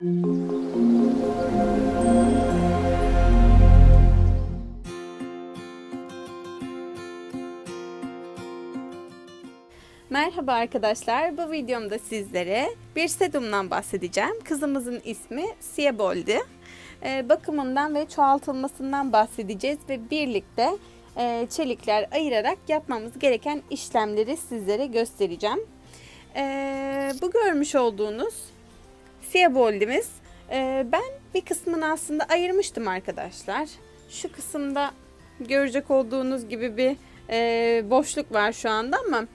Merhaba arkadaşlar. Bu videomda sizlere bir sedumdan bahsedeceğim. Kızımızın ismi Siebold'i. Ee, bakımından ve çoğaltılmasından bahsedeceğiz ve birlikte e, çelikler ayırarak yapmamız gereken işlemleri sizlere göstereceğim. Ee, bu görmüş olduğunuz Siebold'imiz. Ee, ben bir kısmını aslında ayırmıştım arkadaşlar. Şu kısımda görecek olduğunuz gibi bir e, boşluk var şu anda ama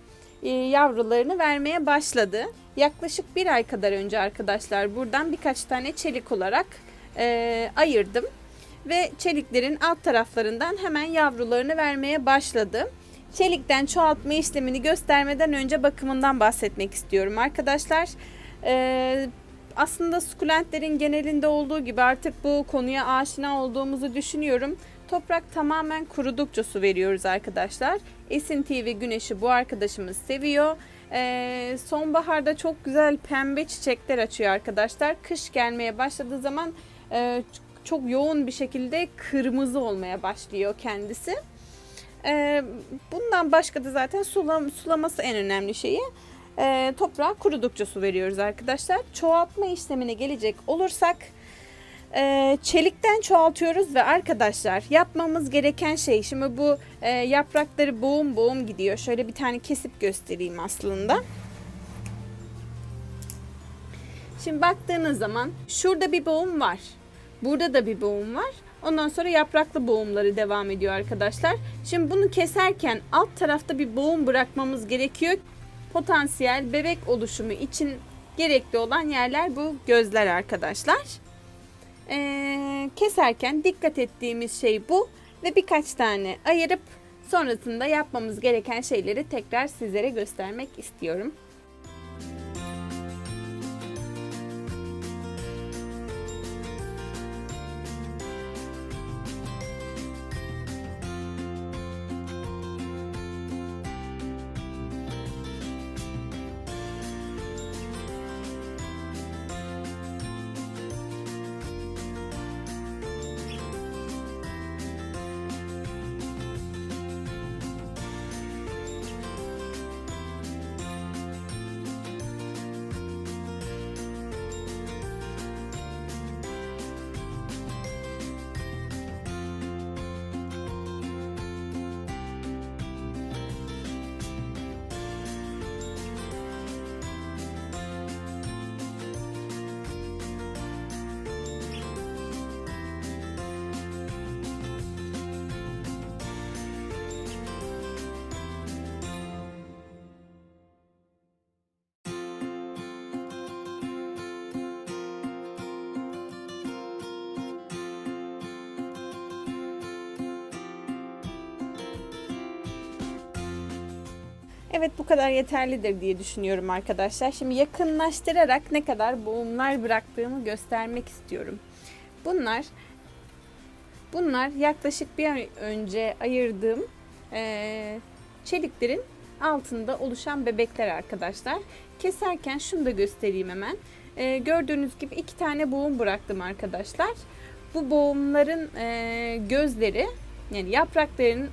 e, yavrularını vermeye başladı. Yaklaşık bir ay kadar önce arkadaşlar buradan birkaç tane çelik olarak e, ayırdım. Ve çeliklerin alt taraflarından hemen yavrularını vermeye başladı. Çelikten çoğaltma işlemini göstermeden önce bakımından bahsetmek istiyorum arkadaşlar. E, aslında sukulentlerin genelinde olduğu gibi artık bu konuya aşina olduğumuzu düşünüyorum. Toprak tamamen kurudukça su veriyoruz arkadaşlar. Esintiyi ve güneşi bu arkadaşımız seviyor. Ee, sonbaharda çok güzel pembe çiçekler açıyor arkadaşlar. Kış gelmeye başladığı zaman e, çok yoğun bir şekilde kırmızı olmaya başlıyor kendisi. Ee, bundan başka da zaten sulam, sulaması en önemli şeyi. Ee, toprağa kurudukça su veriyoruz arkadaşlar. Çoğaltma işlemine gelecek olursak e, çelikten çoğaltıyoruz ve arkadaşlar yapmamız gereken şey şimdi bu e, yaprakları boğum boğum gidiyor. Şöyle bir tane kesip göstereyim aslında. Şimdi baktığınız zaman şurada bir boğum var. Burada da bir boğum var. Ondan sonra yapraklı boğumları devam ediyor arkadaşlar. Şimdi bunu keserken alt tarafta bir boğum bırakmamız gerekiyor. Potansiyel bebek oluşumu için gerekli olan yerler bu gözler arkadaşlar. Ee, keserken dikkat ettiğimiz şey bu ve birkaç tane ayırıp sonrasında yapmamız gereken şeyleri tekrar sizlere göstermek istiyorum. Evet bu kadar yeterlidir diye düşünüyorum arkadaşlar. Şimdi yakınlaştırarak ne kadar boğumlar bıraktığımı göstermek istiyorum. Bunlar bunlar yaklaşık bir ay önce ayırdığım eee, çeliklerin altında oluşan bebekler arkadaşlar. Keserken şunu da göstereyim hemen. Eee, gördüğünüz gibi iki tane boğum bıraktım arkadaşlar. Bu boğumların eee, gözleri yani yaprakların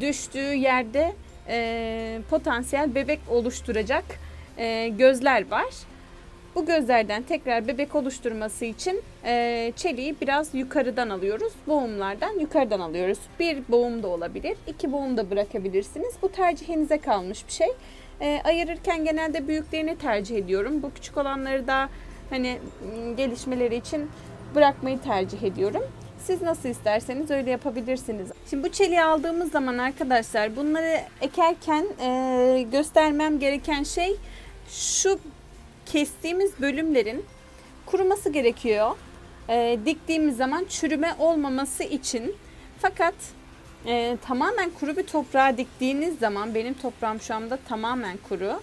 düştüğü yerde e, potansiyel bebek oluşturacak e, gözler var. Bu gözlerden tekrar bebek oluşturması için e, çeliği biraz yukarıdan alıyoruz. Boğumlardan yukarıdan alıyoruz. Bir boğum da olabilir, iki boğum da bırakabilirsiniz. Bu tercihinize kalmış bir şey. E, ayırırken genelde büyüklerini tercih ediyorum. Bu küçük olanları da hani gelişmeleri için bırakmayı tercih ediyorum. Siz nasıl isterseniz öyle yapabilirsiniz. Şimdi bu çeliği aldığımız zaman arkadaşlar bunları ekerken e, göstermem gereken şey şu kestiğimiz bölümlerin kuruması gerekiyor. E, diktiğimiz zaman çürüme olmaması için. Fakat e, tamamen kuru bir toprağa diktiğiniz zaman benim toprağım şu anda tamamen kuru.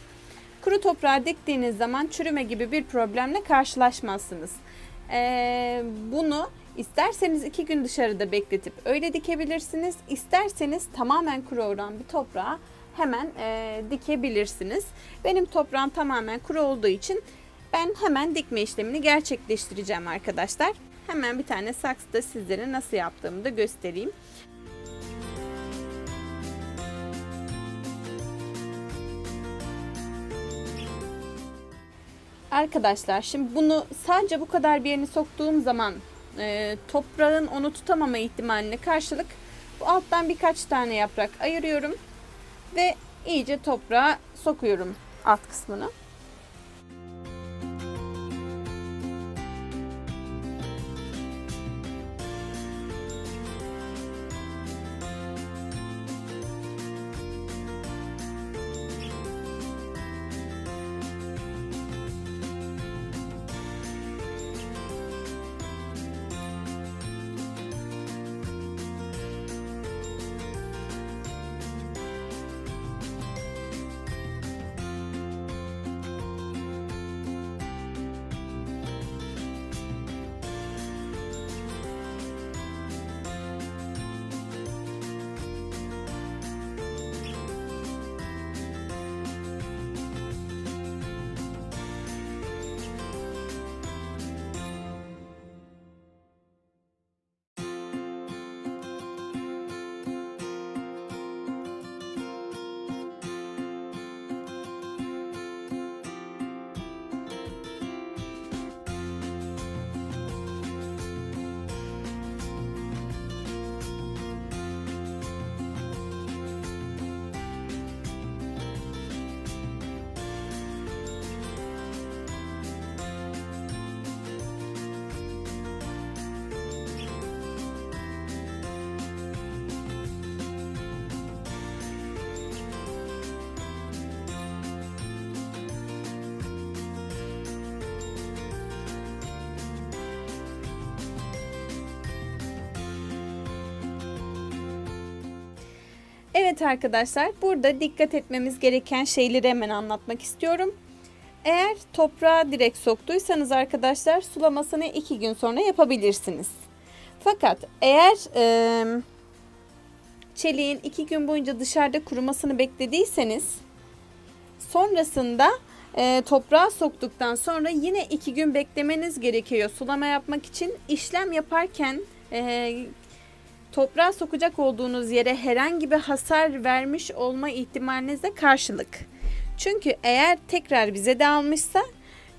Kuru toprağa diktiğiniz zaman çürüme gibi bir problemle karşılaşmazsınız. E, bunu İsterseniz iki gün dışarıda bekletip öyle dikebilirsiniz. İsterseniz tamamen kuru olan bir toprağa hemen e, dikebilirsiniz. Benim toprağım tamamen kuru olduğu için Ben hemen dikme işlemini gerçekleştireceğim arkadaşlar. Hemen bir tane saksıda sizlere nasıl yaptığımı da göstereyim. Arkadaşlar şimdi bunu sadece bu kadar bir yerini soktuğum zaman e, toprağın onu tutamama ihtimaline karşılık bu alttan birkaç tane yaprak ayırıyorum ve iyice toprağa sokuyorum alt kısmını. Evet arkadaşlar burada dikkat etmemiz gereken şeyleri hemen anlatmak istiyorum. Eğer toprağa direkt soktuysanız arkadaşlar sulamasını 2 gün sonra yapabilirsiniz. Fakat eğer e, çeliğin 2 gün boyunca dışarıda kurumasını beklediyseniz sonrasında e, toprağa soktuktan sonra yine 2 gün beklemeniz gerekiyor sulama yapmak için. işlem yaparken e, toprağa sokacak olduğunuz yere herhangi bir hasar vermiş olma ihtimalinize karşılık. Çünkü eğer tekrar bize de almışsa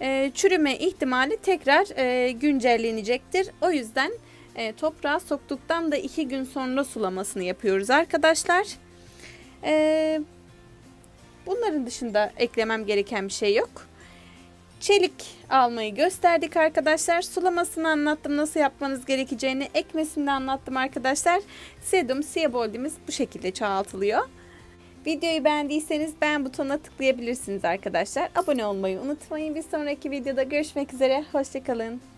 e, çürüme ihtimali tekrar e, güncellenecektir. O yüzden e, toprağa soktuktan da iki gün sonra sulamasını yapıyoruz arkadaşlar. E, bunların dışında eklemem gereken bir şey yok. Çelik almayı gösterdik arkadaşlar. Sulamasını anlattım. Nasıl yapmanız gerekeceğini ekmesini de anlattım arkadaşlar. Sedum siyaboldimiz bu şekilde çoğaltılıyor. Videoyu beğendiyseniz beğen butonuna tıklayabilirsiniz arkadaşlar. Abone olmayı unutmayın. Bir sonraki videoda görüşmek üzere. Hoşçakalın.